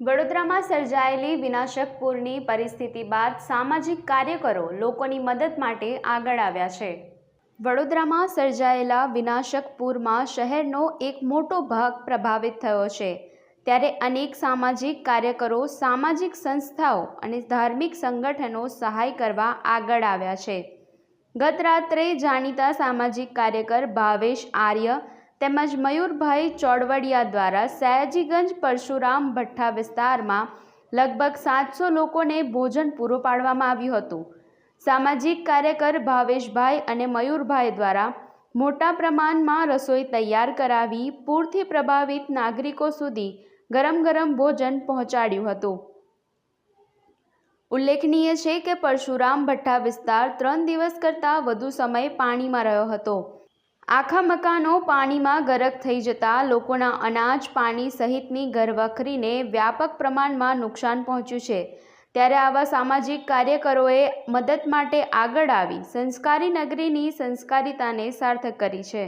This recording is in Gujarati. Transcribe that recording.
વડોદરામાં સર્જાયેલી વિનાશક પૂરની પરિસ્થિતિ બાદ સામાજિક કાર્યકરો લોકોની મદદ માટે આગળ આવ્યા છે. વડોદરામાં સર્જાયેલા વિનાશક પૂરમાં શહેરનો એક મોટો ભાગ પ્રભાવિત થયો છે. ત્યારે અનેક સામાજિક કાર્યકરો, સામાજિક સંસ્થાઓ અને ધાર્મિક સંગઠનો સહાય કરવા આગળ આવ્યા છે. ગત રાત્રે જાણીતા સામાજિક કાર્યકર ભાવેશ આર્ય તેમજ મયુરભાઈ ચોડવડિયા દ્વારા સયાજીગંજ પરશુરામ ભઠ્ઠા વિસ્તારમાં લગભગ સાતસો લોકોને ભોજન પૂરું પાડવામાં આવ્યું હતું. સામાજિક કાર્યકર ભાવેશભાઈ અને મયુરભાઈ દ્વારા મોટા પ્રમાણમાં રસોઈ તૈયાર કરાવી પૂરથી પ્રભાવિત નાગરિકો સુધી ગરમ ગરમ ભોજન પહોંચાડ્યું હતું. ઉલ્લેખનીય છે કે પરશુરામ ભઠ્ઠા વિસ્તાર ત્રણ દિવસ કરતાં વધુ સમય પાણીમાં રહ્યો હતો. આખા મકાનો પાણીમાં ગરક થઈ જતા લોકોના અનાજ, પાણી સહિતની ઘરવખરીને વ્યાપક પ્રમાણમાં નુકસાન પહોંચ્યું છે. ત્યારે આવા સામાજિક કાર્યકરોએ મદદ માટે આગળ આવી સંસ્કારી નગરીની સંસ્કારિતાને સાર્થક કરી છે.